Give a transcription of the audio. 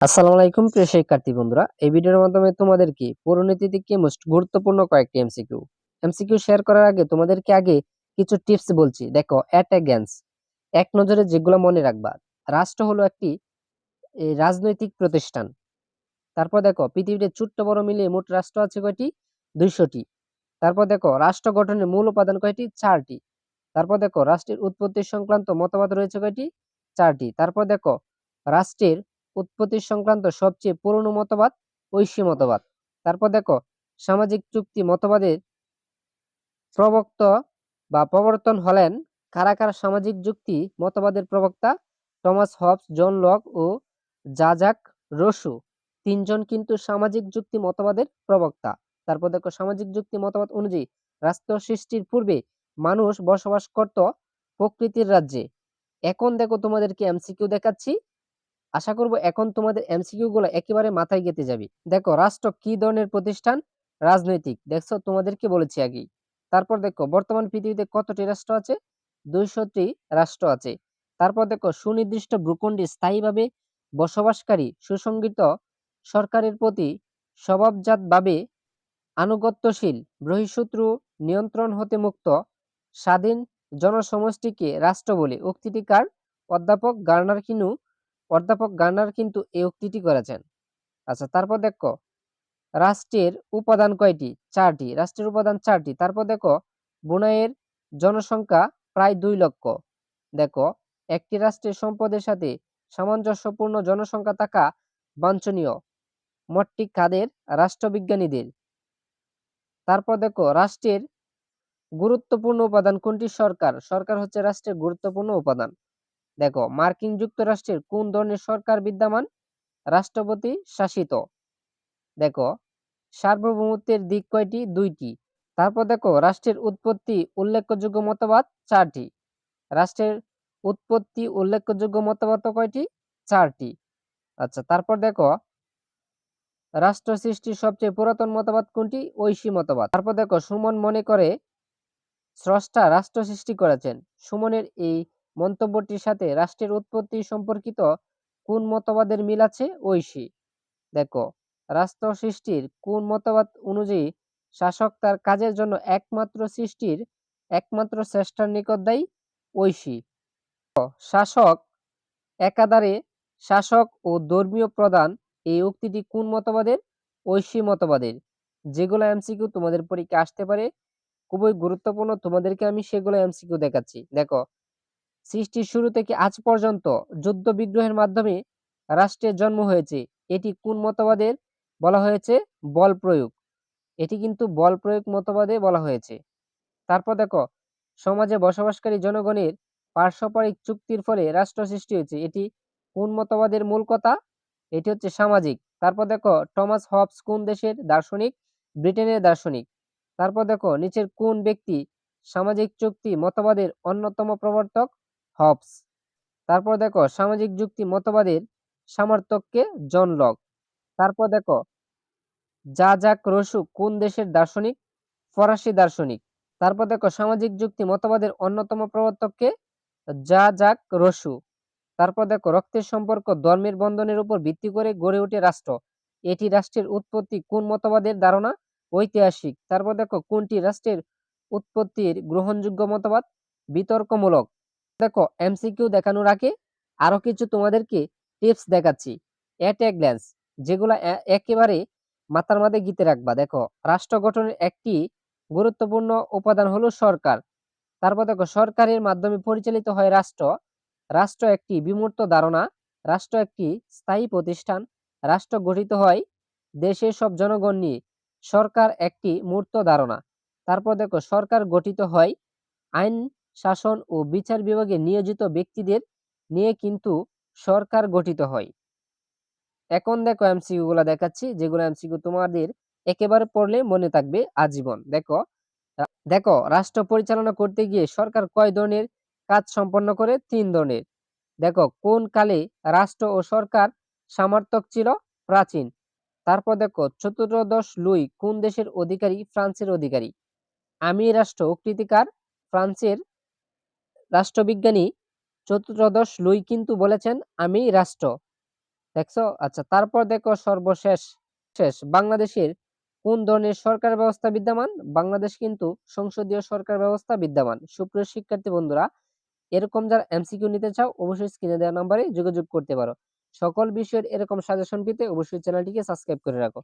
আসসালামু আলাইকুম, প্রিয় শিক্ষার্থী বন্ধুরা। এই ভিডিওর মাধ্যমে তোমাদেরকে পরিণতি থেকে মোস্ট গুরুত্বপূর্ণ কয়েকটি এমসিকিউ এমসিকিউ শেয়ার করার আগে তোমাদেরকে আগে কিছু টিপস বলছি। দেখো অ্যাট গ্যান্স এক নজরে যেগুলো মনে রাখবা। রাষ্ট্র হলো একটি রাজনৈতিক প্রতিষ্ঠান। তারপর দেখো, পৃথিবীতে ছোট্ট বড় মিলিয়ে মোট রাষ্ট্র আছে কয়টি? দুইশোটি। তারপর দেখো, রাষ্ট্র গঠনের মূল উপাদান কয়টি? চারটি। তারপর দেখো, রাষ্ট্রের উৎপত্তি সংক্রান্ত মতবাদ রয়েছে কয়টি? চারটি। তারপর দেখো, রাষ্ট্রের উৎপত্তি সংক্রান্ত সবচেয়ে পুরনো মতবাদ ঐশী মতবাদ। তারপর দেখো, সামাজিক চুক্তি মতবাদের প্রবক্ত বা প্রবর্তন হলেন কারা কারা সামাজিক যুক্তি মতবাদের প্রবক্তা? টমাস হবস, জন লক ও জাজাক রসু। তিনজন কিন্তু সামাজিক যুক্তি মতবাদের প্রবক্তা। তারপর দেখো, সামাজিক যুক্তি মতবাদ অনুযায়ী রাষ্ট্র সৃষ্টির পূর্বে মানুষ বসবাস করত প্রকৃতির রাজ্যে। এখন দেখো তোমাদেরকে এমসিকিউ দেখাচ্ছি। আশা করব এখন তোমাদের এমসিকিউ গুলো একেবারে মাথায় গেতে যাবে। দেখো, রাষ্ট্র কি ধরনের প্রতিষ্ঠান? রাজনৈতিক। দেখছ, তোমাদেরকে বলেছি আগেই। তারপর দেখো, বর্তমান পৃথিবীতে কতটি রাষ্ট্র আছে? দুইশোটি রাষ্ট্র আছে। তারপর দেখো, সুনির্দিষ্ট ভূখণ্ডে স্থায়ীভাবে বসবাসকারী সুসংগঠিত সরকারের প্রতি স্বভাবজাতভাবে আনুগত্যশীল বহিঃশত্রু নিয়ন্ত্রণ হতে মুক্ত স্বাধীন জনসমষ্টিকে রাষ্ট্র বলে উক্তিটি কার? অধ্যাপক গার্নার কিনু অধ্যাপক গার্নার কিন্তু এই উক্তিটি করেছেন। আচ্ছা তারপর দেখো, রাষ্ট্রের উপাদান কয়টি? চারটি। রাষ্ট্রের উপাদান চারটি। তারপর দেখো, বুনাইয়ের জনসংখ্যা প্রায় দুই লক্ষ। দেখো, একটি রাষ্ট্রের সম্পদের সাথে সামঞ্জস্যপূর্ণ জনসংখ্যা থাকা বাঞ্ছনীয়। মট্টিক কাদের রাষ্ট্রবিজ্ঞানীদের। তারপর দেখো, রাষ্ট্রের গুরুত্বপূর্ণ উপাদান কোনটি? সরকার। সরকার হচ্ছে রাষ্ট্রের গুরুত্বপূর্ণ উপাদান। দেখো, মার্কিন যুক্তরাষ্ট্রের কোন ধরনের সরকার বিদ্যমান? রাষ্ট্রপতি শাসিত। দেখো, সার্বভৌমত্বের দিক কয়টি? দুইটি। তারপর দেখো, রাষ্ট্রের উৎপত্তি উল্লেখযোগ্য মতবাদ চারটি। রাষ্ট্রের উৎপত্তি উল্লেখযোগ্য মতবাদ কয়টি? চারটি। আচ্ছা তারপর দেখো, রাষ্ট্র সৃষ্টির সবচেয়ে পুরাতন মতবাদ কোনটি? ঐশী মতবাদ। তারপর দেখো, সুমন মনে করে স্রষ্টা রাষ্ট্র সৃষ্টি করেছেন। সুমনের এই মন্তব্যটির সাথে রাষ্ট্রের উৎপত্তি সম্পর্কিত কোন মতবাদের মিল আছে? ঐশী। দেখো, রাষ্ট্র সৃষ্টির কোন মতবাদ অনুযায়ী শাসক তার কাজের জন্য একমাত্র সৃষ্টির একমাত্র শ্রেষ্ঠার নিকট দেয়? ঐশী। শাসক একাধারে শাসক ও ধর্মীয় প্রধান এই উক্তিটি কোন মতবাদের? ঐশী মতবাদের। যেগুলো এমসিকিউ তোমাদের পরীক্ষা আসতে পারে, খুবই গুরুত্বপূর্ণ, তোমাদেরকে আমি সেগুলো এমসিকিউ দেখাচ্ছি। দেখো সৃষ্টির শুরু থেকে আজ পর্যন্ত যুদ্ধ বিগ্রহের মাধ্যমে রাষ্ট্রের জন্ম হয়েছে। এটি কোন মতবাদের বলা হয়েছে? বল প্রয়োগ। এটি কিন্তু বল প্রয়োগ মতবাদে বলা হয়েছে। তারপর দেখো, সমাজে বসবাসকারী জনগণের পার্শ্বপারিক চুক্তির ফলে রাষ্ট্র সৃষ্টি হয়েছে। এটি কোন মতবাদের মূল কথা? এটি হচ্ছে সামাজিক। তারপর দেখো, টমাস হবস কোন দেশের দার্শনিক? ব্রিটেনের দার্শনিক। তারপর দেখো, নিচের কোন ব্যক্তি সামাজিক চুক্তি মতবাদের অন্যতম প্রবর্তক? হবস। তারপর দেখো, সামাজিক যুক্তি মতবাদের সামর্থককে জন লক তারপর দেখো যা যাক রসু কোন দেশের দার্শনিক? ফরাসি দার্শনিক। তারপর দেখো, সামাজিক যুক্তি মতবাদের অন্যতম প্রবর্তককে যা যাক রসু। তারপর দেখো, রক্তের সম্পর্ক ধর্মের বন্ধনের উপর ভিত্তি করে গড়ে ওঠে রাষ্ট্র। এটি রাষ্ট্রের উৎপত্তি কোন মতবাদের ধারণা? ঐতিহাসিক। তারপর দেখো, কোনটি রাষ্ট্রের উৎপত্তির গ্রহণযোগ্য মতবাদ? বিতর্কমূলক। দেখো এমসিকিউ দেখানোর আগে আরও কিছু তোমাদেরকে টিপস দেখাচ্ছি। এট এ গ্ল্যান্স যেগুলো একেবারে মাথার মধ্যে গীতে রাখবা। দেখো, রাষ্ট্র গঠনের একটি গুরুত্বপূর্ণ উপাদান হলো সরকার। তারপর দেখো, সরকারের মাধ্যমে পরিচালিত হয় রাষ্ট্র। রাষ্ট্র একটি বিমূর্ত ধারণা, রাষ্ট্র একটি স্থায়ী প্রতিষ্ঠান। রাষ্ট্র গঠিত হয় দেশের সব জনগণ নিয়ে। সরকার একটি মূর্ত ধারণা। তারপর দেখো, সরকার গঠিত হয় আইন শাসন ও বিচার বিভাগে নিয়োজিত ব্যক্তিদের নিয়ে কিন্তু সরকার গঠিত হয়। এখন দেখো এমসিকিউ গুলা দেখাচ্ছি, যেগুলো এমসিকিউ তোমাদের একেবারে পড়লে মনে থাকবে আজীবন। দেখো দেখো, রাষ্ট্র পরিচালনা করতে গিয়ে সরকার কয় ধরনের কাজ সম্পন্ন করে? তিন ধরনের। দেখো, কোন কালে রাষ্ট্র ও সরকার সামর্থক ছিল? প্রাচীন। তারপর দেখো, চতুর্দশ লুই কোন দেশের অধিকারী? ফ্রান্সের অধিকারী। আমি রাষ্ট্র উক্তিকার ফ্রান্সের রাষ্ট্রবিজ্ঞানী চতুর্দশ লুই কিন্তু বলেছেন আমি রাষ্ট্র। দেখছ? আচ্ছা তারপর দেখো সর্বশেষ, শেষ। বাংলাদেশের কোন ধরনের সরকার ব্যবস্থা বিদ্যমান? বাংলাদেশ কিন্তু সংসদীয় সরকার ব্যবস্থা বিদ্যমান। সুপ্রিয় শিক্ষার্থী বন্ধুরা, এরকম যারা এমসিকিউ নিতে চাও, অবশ্যই স্ক্রিনে দেওয়া নম্বরে যোগাযোগ করতে পারো। সকল বিষয়ের এরকম সাজেশন পেতে অবশ্যই চ্যানেলটিকে সাবস্ক্রাইব করে রাখো।